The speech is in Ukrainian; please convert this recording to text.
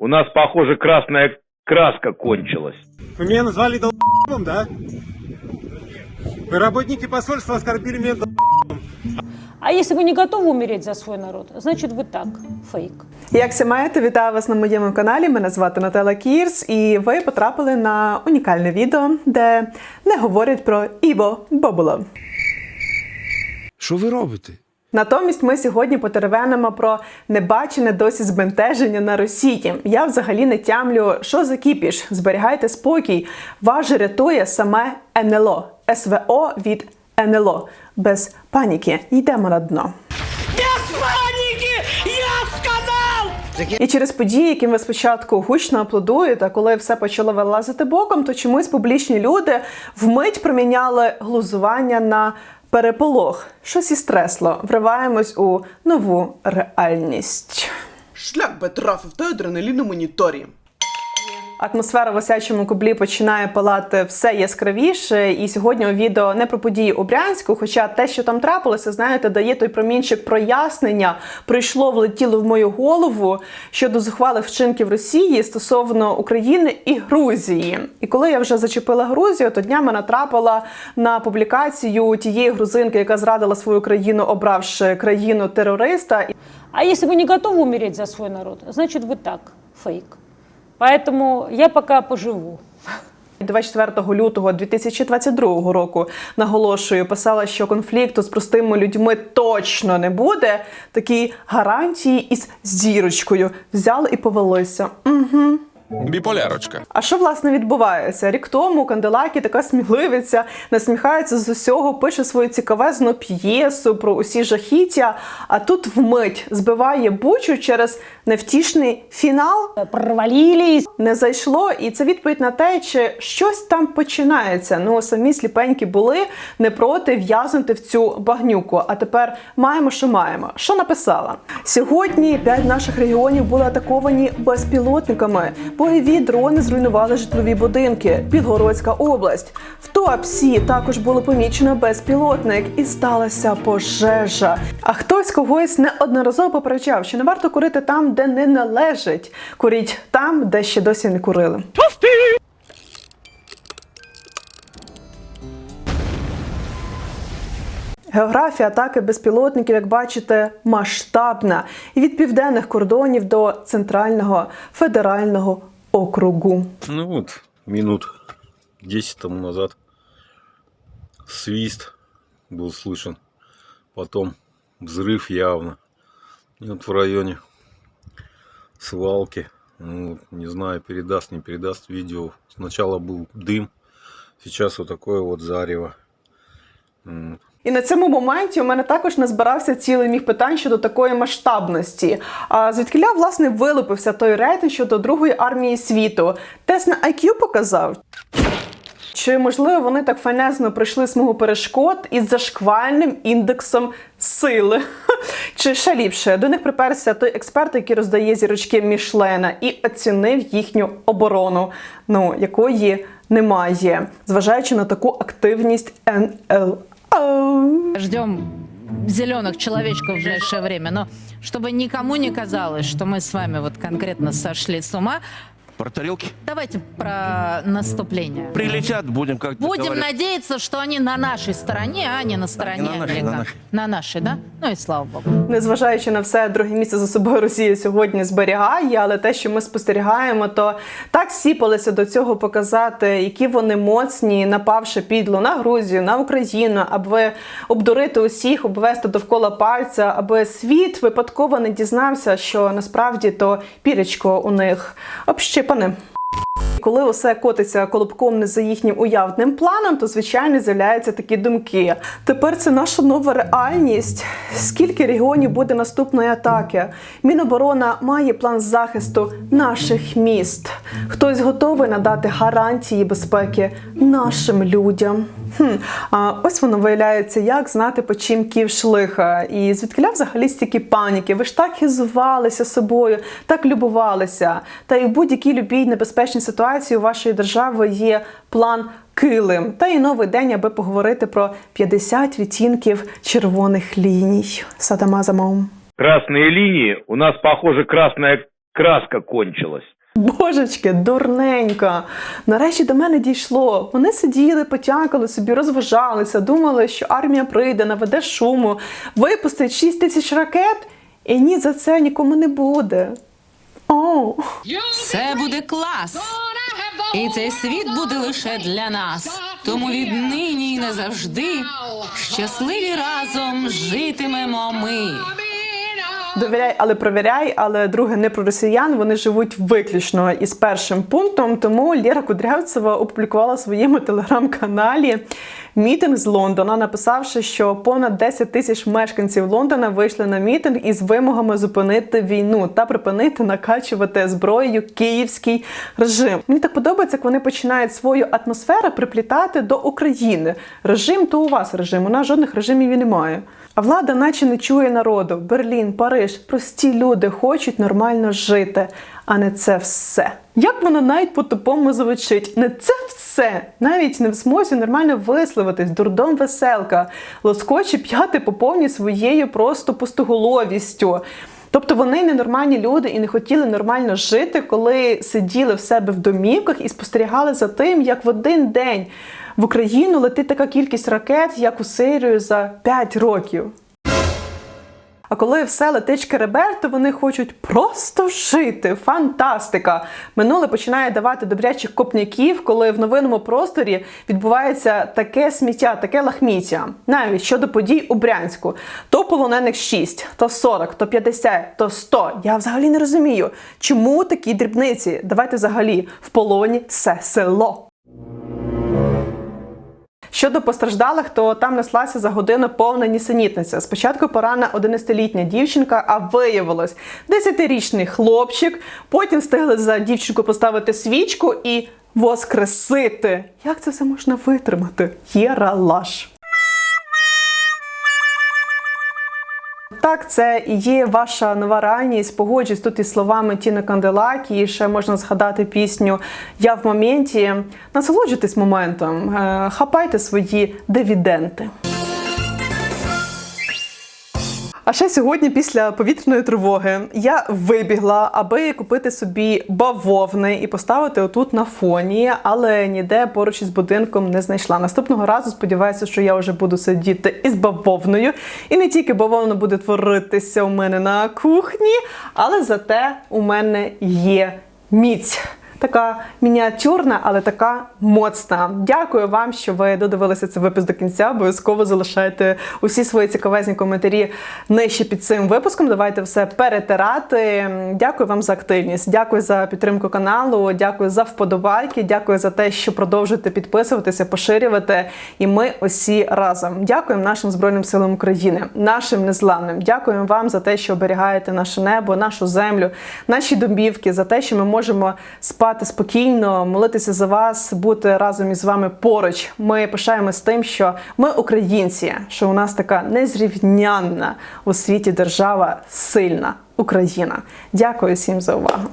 у нас, похоже, красная краска кончилась. Вы меня назвали долбом, да? Вы работники посольства оскорбили меня долбом. А если вы не готовы умереть за свой народ, значит вы так, фейк. Як всі маєте, вітаю вас на моєму каналі. Мене звати Наталя Кірс, і ви потрапили на унікальне відео, де не говорять про Іво Бобуло. Що ви робите? Натомість ми сьогодні потеревенимо про небачене досі збентеження на Росії. Я взагалі не тямлю, що за кіпіш. Зберігайте спокій. Вас же рятує саме НЛО СВО від НЛО. Без паніки йдемо на дно. І через події, яким ви спочатку гучно аплодуєте, коли все почало вилазити боком, то чомусь публічні люди вмить проміняли глузування на переполох. Щось і стресло. Вриваємось у нову реальність. Шлях би трафив той адреналін моніторі. Атмосфера в осячому кублі починає палати все яскравіше. І сьогодні у відео не про події у Брянську, хоча те, що там трапилося, знаєте, дає той промінчик прояснення. Прийшло, влетіло в мою голову щодо зухвалих вчинків Росії стосовно України і Грузії. І коли я вже зачепила Грузію, то днями натрапила на публікацію тієї грузинки, яка зрадила свою країну, обравши країну терориста. А если вы не готовы умереть за свой народ, значит вы так, фейк. Поэтому я пока поживу. 24 лютого 2022 року наголошую, писала, що конфлікту з простими людьми точно не буде. Такі гарантії із зірочкою взяли і повелися. Угу. Біполярочка. А що власне відбувається? Рік тому Канделакі така сміливиця, насміхається з усього, пише свою цікавезну п'єсу про усі жахіття. А тут вмить збиває бучу через невтішний фінал. Провалились. Не зайшло, і це відповідь на те, чи щось там починається. Ну самі сліпенькі були не проти в'язнути в цю багнюку. А тепер маємо, що маємо. Що написала сьогодні? П'ять наших регіонів були атаковані безпілотниками. Бойові дрони зруйнували житлові будинки. Підгородська область. В Туапсі також було помічено безпілотник, і сталася пожежа. А хтось когось неодноразово попереджав, що не варто курити там, де не належить. Куріть там, де ще досі не курили. Географія атаки безпілотників, як бачите, масштабна і від південних кордонів до центрального федерального округу. Ну вот, минут 10 тому назад свист был слышен. Потом взрыв явно. И вот в районе свалки. Ну, вот, не знаю, передаст, не передаст видео. Сначала был дым, сейчас вот такое вот зарево. І на цьому моменті у мене також назбирався цілий міг питань щодо такої масштабності. А звідкиля, власне, вилупився той рейтинг щодо другої армії світу. Тест на IQ показав. Чи можливо вони так фанезно пройшли смугу перешкод із зашквальним індексом сили? Чи ще ліпше до них приперся той експерт, який роздає зірочки Мішлена, і оцінив їхню оборону, ну якої немає, зважаючи на таку активність НЛО. Ждем зеленых человечков в ближайшее время. Но чтобы никому не казалось, что мы с вами вот конкретно сошли с ума, про тарелки? давайте про наступление. Прилетят, будем как Будем надеяться, что они на нашей стороне, а не на стороне на нашей, на нашей. На нашей, да? Ну и слава богу. Незважаючи на все, друге місце за собою Росія сьогодні зберігає, але те, що ми спостерігаємо, то так сіпалися до цього показати, які вони моцні, напавши підло на Грузію, на Україну, аби обдурити усіх, обвести довкола пальця, аби світ випадково не дізнався, що насправді то піречко у них общипане. Коли усе котиться колобком не за їхнім уявним планом, то звичайно з'являються такі думки. Тепер це наша нова реальність. Скільки регіонів буде наступної атаки? Міноборона має план захисту наших міст. Хтось готовий надати гарантії безпеки нашим людям. Хм, а ось воно виявляється, як знати по чим ківш лиха. І звідкиля взагалі стільки паніки. Ви ж так хизувалися собою, так любувалися. Та і в будь-якій любій небезпечній ситуації у вашої держави є план килим. Та і новий день, аби поговорити про 50 відтінків червоних ліній. Садама замом. Красные линии, у нас, похоже, красная краска кончилась. Божечки, дурненька. Нарешті до мене дійшло. Вони сиділи, потякали собі, розважалися, думали, що армія прийде, наведе шуму, випустить 6 тисяч ракет, і ні, за це нікому не буде. О, Це буде клас. І цей світ буде лише для нас. Тому віднині і назавжди щасливі разом житимемо ми. Довіряй, але провіряй. Але друге не про росіян. Вони живуть виключно із першим пунктом. Тому Лєра Кудрявцева опублікувала своєму телеграм-каналі мітинг з Лондона, написавши, що понад 10 тисяч мешканців Лондона вийшли на мітинг із вимогами зупинити війну та припинити накачувати зброєю київський режим. Мені так подобається, як вони починають свою атмосферу приплітати до України. Режим то у вас режим. У нас жодних режимів і немає. А влада, наче не чує народу. Берлін, Париж, прості люди хочуть нормально жити, а не це все. Як воно навіть по-тупому звучить? Не це все. Навіть не в змозі нормально висловитись, дурдом веселка, лоскочі п'яти по повній своєю просто пустоголовістю. Тобто вони ненормальні люди і не хотіли нормально жити, коли сиділи в себе в домівках і спостерігали за тим, як в один день в Україну летить така кількість ракет, як у Сирію за 5 років. А коли все летить керебер, то вони хочуть просто жити. Фантастика! Минуле починає давати добрячих копняків, коли в новинному просторі відбувається таке сміття, таке лахміття. Навіть щодо подій у Брянську. То полонених 6, то 40, то 50, то 100. Я взагалі не розумію, чому такі дрібниці. Давайте взагалі в полоні все село. Щодо постраждалих, то там неслася за годину повна нісенітниця. Спочатку порана 11-літня дівчинка, а виявилось 10-річний хлопчик. Потім встигли за дівчинку поставити свічку і воскресити. Як це все можна витримати? Єралаш. Так, це і є ваша нова реальність. Погоджусь тут із словами Тіни Канделакі. І ще можна згадати пісню Я в моменті. Насолоджуйтесь моментом, е, хапайте свої дивіденти. А ще сьогодні, після повітряної тривоги, я вибігла, аби купити собі бавовни і поставити отут на фоні, але ніде поруч із будинком не знайшла. Наступного разу сподіваюся, що я вже буду сидіти із бавовною. І не тільки бавовна буде творитися у мене на кухні, але зате у мене є міць. Така мініатюрна, але така моцна. Дякую вам, що ви додивилися цей випуск до кінця. Обов'язково залишайте усі свої цікавезні коментарі нижче під цим випуском. Давайте все перетирати. Дякую вам за активність. Дякую за підтримку каналу. Дякую за вподобайки. Дякую за те, що продовжуєте підписуватися, поширювати. І ми усі разом. Дякуємо нашим збройним силам України, нашим незламним. Дякуємо вам за те, що оберігаєте наше небо, нашу землю, наші домівки, за те, що ми можемо спати спокійно, молитися за вас, бути разом із вами поруч. Ми пишаємось тим, що ми українці, що у нас така незрівнянна у світі держава, сильна Україна. Дякую всім за увагу.